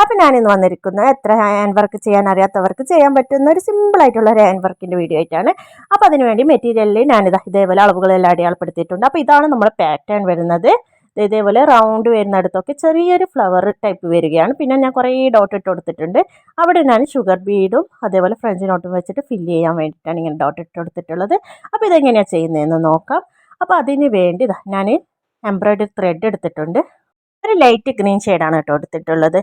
അപ്പം ഞാനിന്ന് വന്നിരിക്കുന്നത് എത്ര ഹാൻഡ് വർക്ക് ചെയ്യാൻ അറിയാത്തവർക്ക് ചെയ്യാൻ പറ്റുന്ന ഒരു സിമ്പിൾ ആയിട്ടുള്ള ഒരു ഹാൻഡ് വർക്കിന്റെ വീഡിയോ ആയിട്ടാണ്. അപ്പോൾ അതിനുവേണ്ടി മെറ്റീരിയലിൽ ഞാനിത് ഇതേപോലെ അളവുകളെല്ലാം അടയാളപ്പെടുത്തിയിട്ടുണ്ട്. അപ്പോൾ ഇതാണ് നമ്മുടെ പാറ്റേൺ വരുന്നത്. ഇതേപോലെ റൗണ്ട് വരുന്നിടത്തൊക്കെ ചെറിയൊരു ഫ്ലവർ ടൈപ്പ് വരികയാണ്. പിന്നെ ഞാൻ കുറേ ഡോട്ട് ഇട്ട് കൊടുത്തിട്ടുണ്ട്. അവിടെ ഞാൻ ഷുഗർ ബീഡും അതേപോലെ ഫ്രഞ്ച് നോട്ടും വെച്ചിട്ട് ഫില്ല് ചെയ്യാൻ വേണ്ടിയിട്ടാണ് ഇങ്ങനെ ഡോട്ട് ഇട്ട് കൊടുത്തിട്ടുള്ളത്. അപ്പോൾ ഇതെങ്ങനെയാണ് ചെയ്യുന്നതെന്ന് നോക്കാം. അപ്പോൾ അതിന് വേണ്ടി ഞാൻ എംബ്രോയ്ഡറി ത്രെഡ് എടുത്തിട്ടുണ്ട്. ഒരു ലൈറ്റ് ഗ്രീൻ ഷെയ്ഡാണ് കേട്ടോ എടുത്തിട്ടുള്ളത്.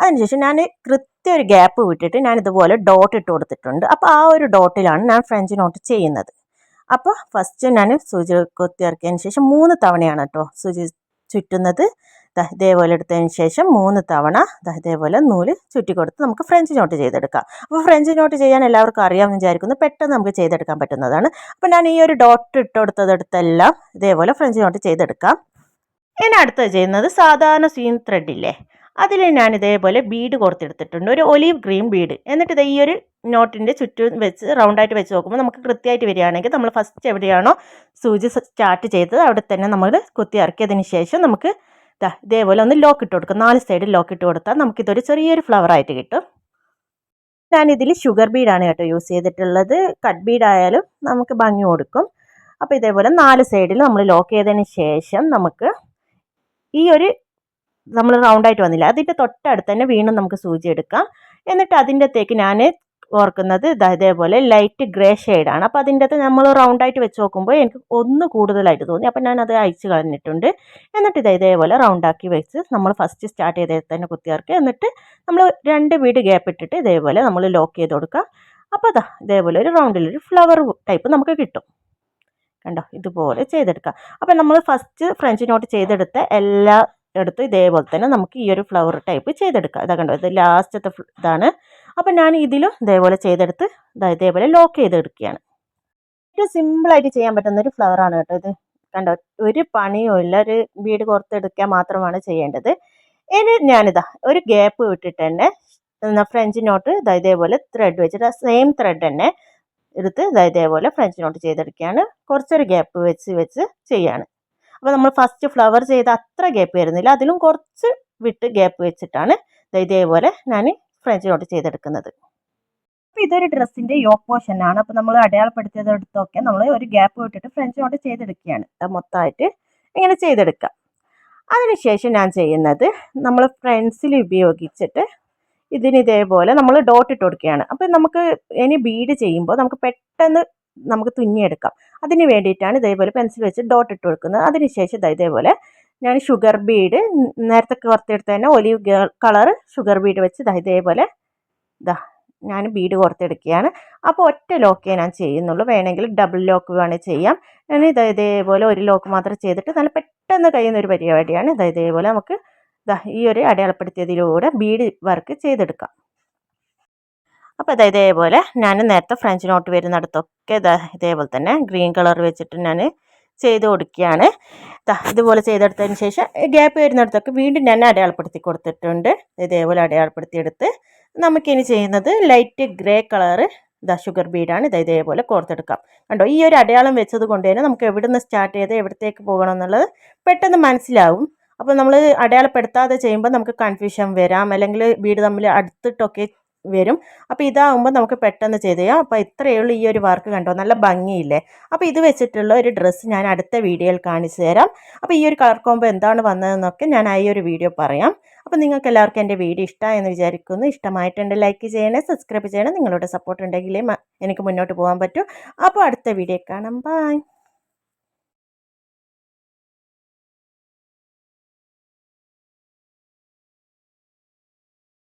അതിനുശേഷം ഞാൻ കൃത്യം ഒരു ഗ്യാപ്പ് വിട്ടിട്ട് ഞാൻ ഇതുപോലെ ഡോട്ട് ഇട്ട് കൊടുത്തിട്ടുണ്ട്. അപ്പോൾ ആ ഒരു ഡോട്ടിലാണ് ഞാൻ ഫ്രഞ്ച് നോട്ട് ചെയ്യുന്നത്. അപ്പോൾ ഫസ്റ്റ് ഞാൻ സൂചി കൊത്തി ഇറക്കിയതിന് ശേഷം മൂന്ന് തവണയാണ് കേട്ടോ സൂചി ചുറ്റുന്നത്. ഇതേപോലെ എടുത്തതിന് ശേഷം മൂന്ന് തവണ ഇതേപോലെ നൂൽ ചുറ്റി കൊടുത്ത് നമുക്ക് ഫ്രഞ്ച് നോട്ട് ചെയ്തെടുക്കാം. അപ്പോൾ ഫ്രഞ്ച് നോട്ട് ചെയ്യാൻ എല്ലാവർക്കും അറിയാമെന്ന് വിചാരിക്കുന്നു. പെട്ടെന്ന് നമുക്ക് ചെയ്തെടുക്കാൻ പറ്റുന്നതാണ്. അപ്പോൾ ഞാൻ ഈ ഒരു ഡോട്ട് ഇട്ട് കൊടുത്തതെടുത്തെല്ലാം ഇതേപോലെ ഫ്രഞ്ച് നോട്ട് ചെയ്തെടുക്കാം. ഇനി അടുത്തത് ചെയ്യുന്നത് സാധാരണ സീൻ ത്രെഡില്ലേ അതിൽ ഞാൻ ഇതേപോലെ ബീഡ് കൊടുത്തെടുത്തിട്ടുണ്ട് ഒരു ഒലീവ് ഗ്രീൻ ബീഡ്. എന്നിട്ട് ഇത് ഈ ഒരു നോട്ടിന്റെ ചുറ്റും വെച്ച് റൗണ്ടായിട്ട് വെച്ച് നോക്കുമ്പോൾ നമുക്ക് കൃത്യമായിട്ട് വരികയാണെങ്കിൽ നമ്മൾ ഫസ്റ്റ് എവിടെയാണോ സൂചി സ്റ്റാർട്ട് ചെയ്തത് അവിടെ തന്നെ നമ്മൾ കുത്തി ഇറക്കിയതിന് ശേഷം നമുക്ക് ഇതാ ഇതേപോലെ ഒന്ന് ലോക്ക് ഇട്ട് കൊടുക്കും. നാല് സൈഡിൽ ലോക്ക് ഇട്ട് കൊടുത്താൽ നമുക്കിതൊരു ചെറിയൊരു ഫ്ലവർ ആയിട്ട് കിട്ടും. ഞാനിതിൽ ഷുഗർ ബീഡാണ് കേട്ടോ യൂസ് ചെയ്തിട്ടുള്ളത്. കട്ട് ബീഡായാലും നമുക്ക് ഭംഗി കൊടുക്കും. അപ്പോൾ ഇതേപോലെ നാല് സൈഡിൽ നമ്മൾ ലോക്ക് ചെയ്തതിന് ശേഷം നമുക്ക് ഈ ഒരു നമ്മൾ റൗണ്ട് ആയിട്ട് വന്നില്ല. അതിന്റെ തൊട്ടടുത്ത് തന്നെ വീണ്ടും നമുക്ക് സൂചി എടുക്കാം. എന്നിട്ട് അതിന്റെ അകത്തേക്ക് ഞാൻ ഓർക്കുന്നത് ഇതാ ഇതേപോലെ ലൈറ്റ് ഗ്രേ ഷെയ്ഡാണ് അപ്പോൾ അതിന്റെ അകത്ത് നമ്മൾ റൗണ്ടായിട്ട് വെച്ച് നോക്കുമ്പോൾ എനിക്ക് ഒന്ന് കൂടുതലായിട്ട് തോന്നി. അപ്പോൾ അത് അയച്ച് കളഞ്ഞിട്ടുണ്ട്. എന്നിട്ട് ഇത് ഇതേപോലെ റൗണ്ടാക്കി വെച്ച് നമ്മൾ ഫസ്റ്റ് സ്റ്റാർട്ട് ചെയ്തത് തന്നെ കുത്തിയർക്ക്. എന്നിട്ട് നമ്മൾ രണ്ട് വീട് ഗ്യാപ്പ് ഇട്ടിട്ട് ഇതേപോലെ നമ്മൾ ലോക്ക് ചെയ്ത് കൊടുക്കുക അപ്പോൾ അതാ ഇതേപോലെ ഒരു റൗണ്ടിൽ ഒരു ഫ്ലവർ ടൈപ്പ് നമുക്ക് കിട്ടും. കണ്ടോ? ഇതുപോലെ ചെയ്തെടുക്കാം. അപ്പോൾ നമ്മൾ ഫസ്റ്റ് ഫ്രഞ്ച് നോട്ട് ചെയ്തെടുത്ത എല്ലാ എടുത്ത് ഇതേപോലെ തന്നെ നമുക്ക് ഈ ഒരു ഫ്ലവർ ടൈപ്പ് ചെയ്തെടുക്കാം. ഇതാ കണ്ടോ ഇത് ലാസ്റ്റത്തെ ഇതാണ്. അപ്പം ഞാൻ ഇതിലും ഇതേപോലെ ചെയ്തെടുത്ത് ഇതാ ഇതേപോലെ ലോക്ക് ചെയ്തെടുക്കുകയാണ്. ഏറ്റവും സിമ്പിളായിട്ട് ചെയ്യാൻ പറ്റുന്ന ഒരു ഫ്ലവർ ആണ് കേട്ടോ ഇത്. കണ്ടോ ഒരു പണിയോ ഇല്ല. ഒരു വീട് കോർത്തെടുക്കാൻ മാത്രമാണ് ചെയ്യേണ്ടത്. ഇനി ഞാനിതാ ഒരു ഗ്യാപ്പ് വിട്ടിട്ട് തന്നെ ഫ്രഞ്ച് നോട്ട് ഇതാ ഇതേപോലെ ത്രെഡ് വെച്ചിട്ട് സെയിം ത്രെഡ് തന്നെ എടുത്ത് ഇതേപോലെ ഫ്രഞ്ച് നോട്ട് ചെയ്തെടുക്കുകയാണ്. കുറച്ചൊരു ഗ്യാപ്പ് വെച്ച് വെച്ച് ചെയ്യാണ് അപ്പോൾ നമ്മൾ ഫസ്റ്റ് ഫ്ലവർ ചെയ്ത അത്ര ഗ്യാപ്പ് വരുന്നില്ല. അതിലും കുറച്ച് വിട്ട് ഗ്യാപ്പ് വെച്ചിട്ടാണ് ഇതേപോലെ ഞാൻ ഫ്രഞ്ച് നോട്ട് ചെയ്തെടുക്കുന്നത്. അപ്പോൾ ഇതൊരു ഡ്രസ്സിന്റെ യോക്ക് ആണ്. അപ്പോൾ നമ്മൾ അടയാളപ്പെടുത്തിയതെടുത്തൊക്കെ നമ്മൾ ഒരു ഗ്യാപ്പ് വിട്ടിട്ട് ഫ്രഞ്ച് നോട്ട് ചെയ്തെടുക്കുകയാണ്. മൊത്തമായിട്ട് ഇങ്ങനെ ചെയ്തെടുക്കാം. അതിനുശേഷം ഞാൻ ചെയ്യുന്നത് നമ്മൾ ഫ്രണ്ട്സിൽ ഉപയോഗിച്ചിട്ട് ഇതിന് ഇതേപോലെ നമ്മൾ ഡോട്ട് ഇട്ട് കൊടുക്കുകയാണ്. അപ്പോൾ നമുക്ക് ഇനി ബീഡ് ചെയ്യുമ്പോൾ നമുക്ക് പെട്ടെന്ന് നമുക്ക് തുന്നിയെടുക്കാം. അതിന് വേണ്ടിയിട്ടാണ് ഇതേപോലെ പെൻസിൽ വെച്ച് ഡോട്ട് ഇട്ട് കൊടുക്കുന്നത്. അതിനുശേഷം ഇതാ ഇതേപോലെ ഞാൻ ഷുഗർ ബീഡ് നേരത്തെ കോർത്തെടുത്ത തന്നെ ഒലിവ് കളർ ഷുഗർ ബീഡ് വെച്ച് ഇതാ ഇതേപോലെ ഇതാ ഞാൻ ബീഡ് കോർത്തെടുക്കുകയാണ് അപ്പോൾ ഒറ്റ ലോക്കേ ഞാൻ ചെയ്യുന്നുള്ളൂ. വേണമെങ്കിൽ ഡബിൾ ലോക്ക് വേണമെങ്കിൽ ചെയ്യാം. ഞാൻ ഇതാ ഇതേപോലെ ഒരു ലോക്ക് മാത്രം ചെയ്തിട്ട് നല്ല പെട്ടെന്ന് കഴിയുന്ന ഒരു പരിപാടിയാണ്. ഇതാ ഇതേപോലെ നമുക്ക് ഇതാ ഈ ഒരു അടയാളപ്പെടുത്തിയതിലൂടെ ബീഡ് വർക്ക് ചെയ്തെടുക്കാം. അപ്പോൾ ഇതാ ഇതേപോലെ ഞാൻ നേരത്തെ ഫ്രഞ്ച് നോട്ട് വരുന്നിടത്തൊക്കെ ഇതാ ഇതേപോലെ തന്നെ ഗ്രീൻ കളർ വെച്ചിട്ട് ഞാൻ ചെയ്ത് കൊടുക്കുകയാണ്. ഇതുപോലെ ചെയ്തെടുത്തതിന് ശേഷം ഗ്യാപ്പ് വരുന്നിടത്തൊക്കെ വീണ്ടും ഞാൻ അടയാളപ്പെടുത്തി കൊടുത്തിട്ടുണ്ട്. ഇതേപോലെ അടയാളപ്പെടുത്തിയെടുത്ത് നമുക്കിനി ചെയ്യുന്നത് ലൈറ്റ് ഗ്രേ കളറ് ഇതാ ഷുഗർ ബീഡാണ് ഇത് ഇതേപോലെ കോർത്തെടുക്കാം. കണ്ടോ ഈ ഒരു അടയാളം വെച്ചത് കൊണ്ട് തന്നെ നമുക്ക് എവിടെ നിന്ന് സ്റ്റാർട്ട് ചെയ്ത് എവിടത്തേക്ക് പോകണം എന്നുള്ളത് പെട്ടെന്ന് മനസ്സിലാവും. അപ്പോൾ നമ്മൾ അടയാളപ്പെടുത്താതെ ചെയ്യുമ്പോൾ നമുക്ക് കൺഫ്യൂഷൻ വരാം. അല്ലെങ്കിൽ വീട് തമ്മിൽ അടുത്തിട്ടൊക്കെ വരും. അപ്പോൾ ഇതാകുമ്പോൾ നമുക്ക് പെട്ടെന്ന് ചെയ്ത് ചെയ്യാം അപ്പോൾ ഇത്രയേ ഉള്ളൂ ഈ ഒരു വർക്ക് കണ്ടോ? നല്ല ഭംഗിയില്ലേ? അപ്പോൾ ഇത് വെച്ചിട്ടുള്ള ഒരു ഡ്രസ്സ് ഞാൻ അടുത്ത വീഡിയോയിൽ കാണിച്ചു തരാം. അപ്പോൾ ഈ ഒരു കളർ കോമ്പോ എന്താണ് വന്നതെന്നൊക്കെ ഞാൻ ആ ഒരു വീഡിയോ പറയാം. അപ്പോൾ നിങ്ങൾക്ക് എല്ലാവർക്കും എന്റെ വീഡിയോ ഇഷ്ടമായെന്ന് വിചാരിക്കുന്നു. ഇഷ്ടമായിട്ടുണ്ട് ലൈക്ക് ചെയ്യണേ സബ്സ്ക്രൈബ് ചെയ്യണേ. നിങ്ങളുടെ സപ്പോർട്ട് ഉണ്ടെങ്കിലേ എനിക്ക് മുന്നോട്ട് പോകാൻ പറ്റൂ. അപ്പോൾ അടുത്ത വീഡിയോ കാണാം. ബൈ.